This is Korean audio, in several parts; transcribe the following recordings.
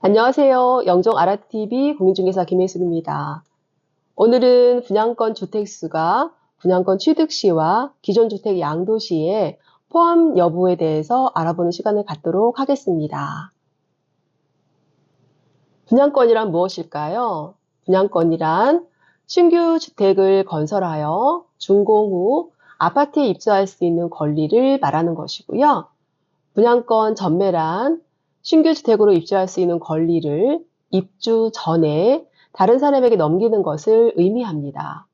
안녕하세요. 영종 아라TV 공인중개사 김혜순입니다. 오늘은 분양권 주택수가 분양권 취득시와 기존 주택 양도시의 포함 여부에 대해서 알아보는 시간을 갖도록 하겠습니다. 분양권이란 무엇일까요? 분양권이란 신규 주택을 건설하여 준공 후 아파트에 입주할 수 있는 권리를 말하는 것이고요. 분양권 전매란 신규 주택으로 입주할 수 있는 권리를 입주 전에 다른 사람에게 넘기는 것을 의미합니다.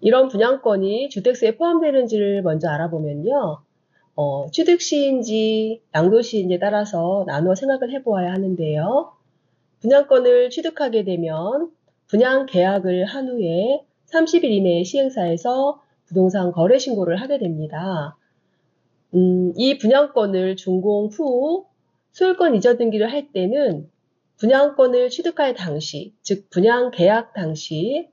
이런 분양권이 주택수에 포함되는지를 먼저 알아보면요. 어, 취득시인지 양도시인지에 따라서 나누어 생각을 해보아야 하는데요. 분양권을 취득하게 되면 분양 계약을 한 후에 30일 이내에 시행사에서 부동산 거래 신고를 하게 됩니다. 음, 이 분양권을 준공 후 소유권 이전 등기를 할 때는 분양권을 취득할 당시, 즉 분양 계약 당시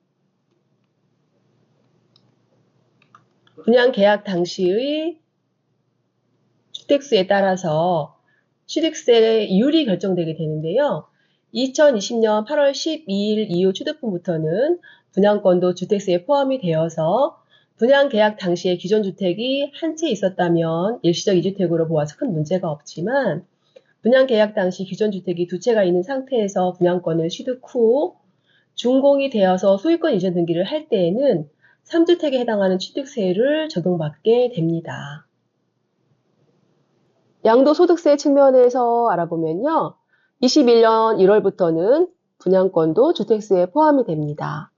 분양 계약 당시의 주택수에 따라서 취득세 이율이 결정되게 되는데요. 2020년 8월 12일 이후 취득분부터는 분양권도 주택세에 포함이 되어서 분양 계약 당시에 기존 주택이 한 채 있었다면 일시적 이주택으로 보아서 큰 문제가 없지만 분양 계약 당시 기존 주택이 두 채가 있는 상태에서 분양권을 취득 후 준공이 되어서 소유권 이전 등기를 할 때에는 3주택에 해당하는 취득세를 적용받게 됩니다. 양도소득세 측면에서 알아보면요. 21년 1월부터는 분양권도 주택세에 포함이 됩니다.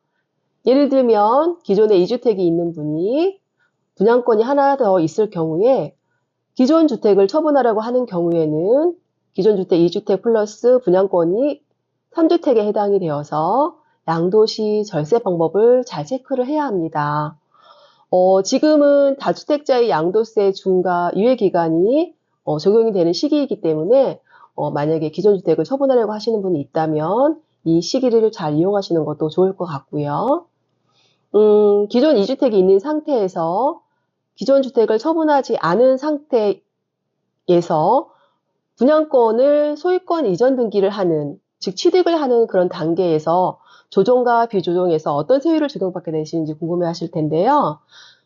예를 들면 기존에 2주택이 있는 분이 분양권이 하나 더 있을 경우에 기존 주택을 처분하려고 하는 경우에는 기존 주택 2주택 플러스 분양권이 3주택에 해당이 되어서 양도시 절세 방법을 잘 체크를 해야 합니다. 어, 지금은 다주택자의 양도세 중과 유예 기간이 어, 적용이 되는 시기이기 때문에 어, 만약에 기존 주택을 처분하려고 하시는 분이 있다면 이 시기를 잘 이용하시는 것도 좋을 것 같고요. 음, 기존 2주택이 있는 상태에서 기존 주택을 처분하지 않은 상태에서 분양권을 소유권 이전 등기를 하는, 즉 취득을 하는 그런 단계에서 조정과 비조정에서 어떤 세율을 적용받게 되시는지 궁금해 하실 텐데요.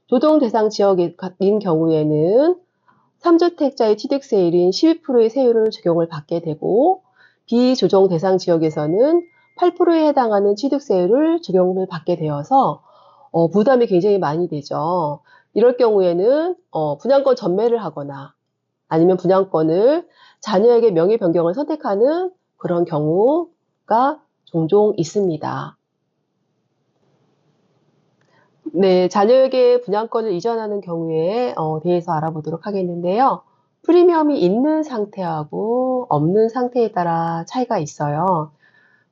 조정 대상 지역인 경우에는 3주택자의 취득세율인 12%의 세율을 적용을 받게 되고 비조정 대상 지역에서는 8%에 해당하는 취득세율을 적용을 받게 되어서 어, 부담이 굉장히 많이 되죠. 이럴 경우에는 어, 분양권 전매를 하거나 아니면 분양권을 자녀에게 명의 변경을 선택하는 그런 경우가 종종 있습니다. 네, 자녀에게 분양권을 이전하는 경우에 어, 대해서 알아보도록 하겠는데요. 프리미엄이 있는 상태하고 없는 상태에 따라 차이가 있어요.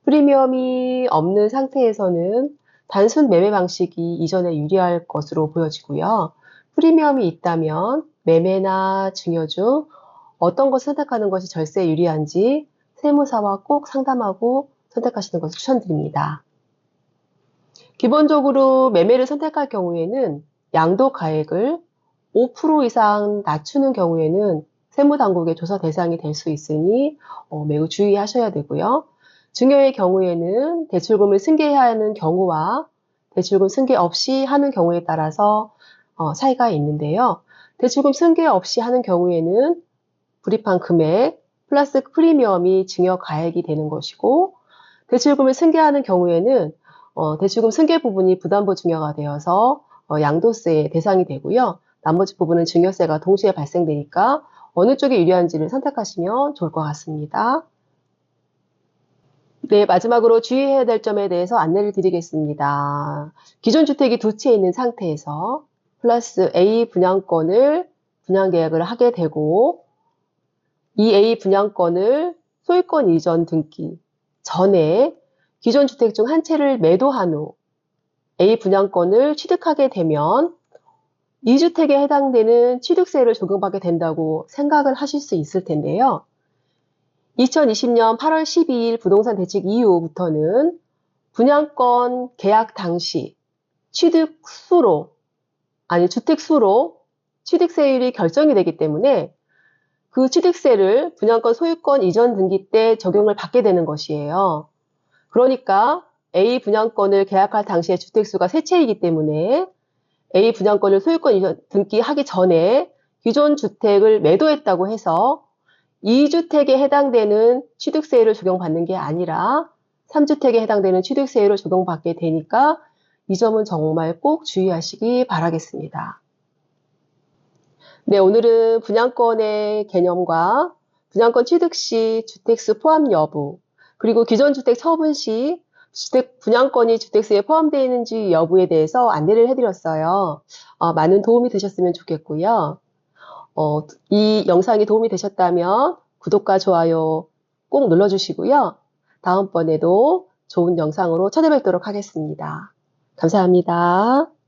프리미엄이 없는 상태에서는 단순 매매 방식이 이전에 유리할 것으로 보여지고요. 프리미엄이 있다면 매매나 증여 중 어떤 것을 선택하는 것이 절세에 유리한지 세무사와 꼭 상담하고 선택하시는 것을 추천드립니다. 기본적으로 매매를 선택할 경우에는 양도 가액을 5% 이상 낮추는 경우에는 세무당국의 조사 대상이 될 수 있으니 어, 매우 주의하셔야 되고요. 증여의 경우에는 대출금을 승계해야 하는 경우와 대출금 승계 없이 하는 경우에 따라서 어, 차이가 있는데요. 대출금 승계 없이 하는 경우에는 불입한 금액 플러스 프리미엄이 증여 가액이 되는 것이고 대출금을 승계하는 경우에는 어, 대출금 승계 부분이 부담보 증여가 되어서 어, 양도세의 대상이 되고요. 나머지 부분은 증여세가 동시에 발생되니까 어느 쪽이 유리한지를 선택하시면 좋을 것 같습니다. 네, 마지막으로 주의해야 될 점에 대해서 안내를 드리겠습니다. 기존 주택이 두 채 있는 상태에서 플러스 A 분양권을 분양 계약을 하게 되고 이 A 분양권을 소유권 이전 등기 전에 기존 주택 중 한 채를 매도한 후 A 분양권을 취득하게 되면 이 주택에 해당되는 취득세를 적용받게 된다고 생각을 하실 수 있을 텐데요. 2020년 8월 12일 부동산 대책 이후부터는 분양권 계약 당시 취득 수로 아니 주택 수로 취득세율이 결정이 되기 때문에 그 취득세를 분양권 소유권 이전 등기 때 적용을 받게 되는 것이에요. 그러니까 A 분양권을 계약할 당시에 주택수가 세 채이기 때문에 A 분양권을 소유권 이전 등기하기 전에 기존 주택을 매도했다고 해서 2주택에 해당되는 취득세율을 적용받는 게 아니라 3주택에 해당되는 취득세율을 적용받게 되니까 이 점은 정말 꼭 주의하시기 바라겠습니다. 네, 오늘은 분양권의 개념과 분양권 취득 시 주택수 포함 여부, 그리고 기존 주택 처분 시 주택 분양권이 주택수에 포함되어 있는지 여부에 대해서 안내를 해드렸어요. 어, 많은 도움이 되셨으면 좋겠고요. 어, 이 영상이 도움이 되셨다면 구독과 좋아요 꼭 눌러주시고요. 다음번에도 좋은 영상으로 찾아뵙도록 하겠습니다. 감사합니다.